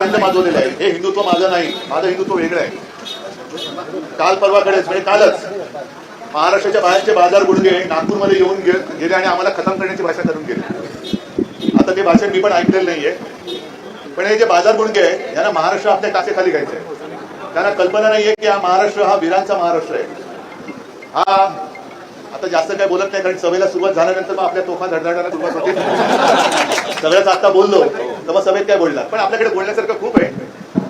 माजवलेलं आहे. हे हिंदुत्व माझं नाही माझं हिंदुत्व वेगळं आहे. काल परवाकडेच म्हणजे कालच महाराष्ट्राच्या बाहेरचे बाजार गुडगे नागपूरमध्ये येऊन गेले आणि आम्हाला खतम करण्याची भाषा करून गेले. आता ते भाषण मी पण ऐकलेलं नाहीये. पण हे जे बाजार गुडगे आहे यांना महाराष्ट्र आपल्या टाचेखाली घ्यायचं आहे. त्यांना कल्पना नाहीये की हा महाराष्ट्र हा वीरांचा महाराष्ट्र आहे. हा आता जास्त काय बोलत नाही कारण सभेला सुरुवात झाल्यानंतर मग आपल्या तोफा धडधडायला सुरुवात होते. सगळ्याच आता बोललो. सभेत काय बोलणार? पण आपल्याकडे बोलण्यासारखं खूप आहे.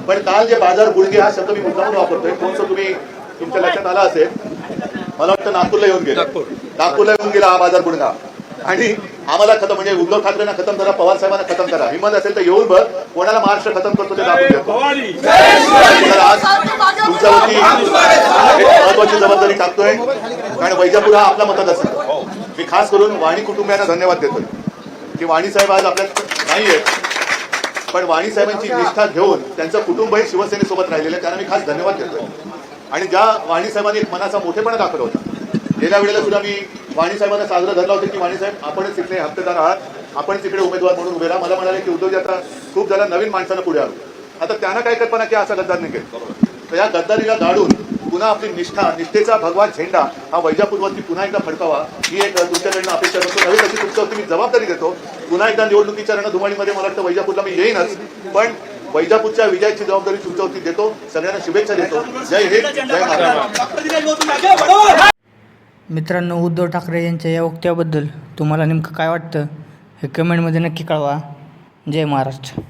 पण काल जे बाजार गुडघे हा शब्द मी मुद्दामून वापरतोय. कोणतं तुम्ही तुमच्या लक्षात आला असेल? मला वाटतं नागपूरला येऊन गेला. नागपूरला येऊन गेला हा बाजार गुडघा. आणि आम्हाला खतम म्हणजे उद्धव ठाकरेंना खतम करा पवार साहेबांना खतम करा. हिंमत असेल तर येऊन बघ कोणाला महाराष्ट्र खतम करतो ते दाखवून देतो. तर आज तुमच्यावरती महत्वाची जबाबदारी टाकतोय. कारण वैजापूर हा आपला मतदारसंघ मी खास करून वाणी कुटुंबियांना धन्यवाद देतोय. की वाणी साहेब आज आपल्यात नाहीये पण वाणी साहेबांची निष्ठा घेऊन त्यांचं कुटुंबही शिवसेनेसोबत राहिलेलं आहे त्यांना मी खास धन्यवाद देतोय. आणि ज्या वाणी साहेबांनी एक मनाचा मोठेपणा दाखवला होता गेल्या वेळेला सुद्धा मी वाणी साहेबांना साजरं धरला होता की वाणी साहेब आपणच इकडे हप्तेदार आहात आपणच इकडे उमेदवार म्हणून उभे राहा. मला म्हणाले की उद्धवजी आता खूप जरा नवीन माणसानं पुढे आलो. आता त्यांना काय कल्पना की असा गद्दार निघेल? तर या गद्दारीला गाडून पुन्हा आपली निष्ठा निष्ठेचा भगवान झेंडा हा वैजापूरवरती पुन्हा एकदा फडकावा. ही एक तुमच्याकडनं अपेक्षा करतो. नवीन अशी तुमच्यावरती मी जबाबदारी देतो पुन्हा एकदा निवडणुकीच्या रणधुमाळीमध्ये मला वाटतं वैजापूरला मी येईनच. पण वैजापूरच्या विजयाची जबाबदारी तुमच्यावरती देतो. सगळ्यांना शुभेच्छा देतो. जय हिंद जय महाराष्ट्र. मित्रांनो उद्धव ठाकरे यांच्या या वक्तव्याबद्दल तुम्हाला नेमकं काय वाटतं हे कमेंटमध्ये नक्की कळवा. जय महाराष्ट्र.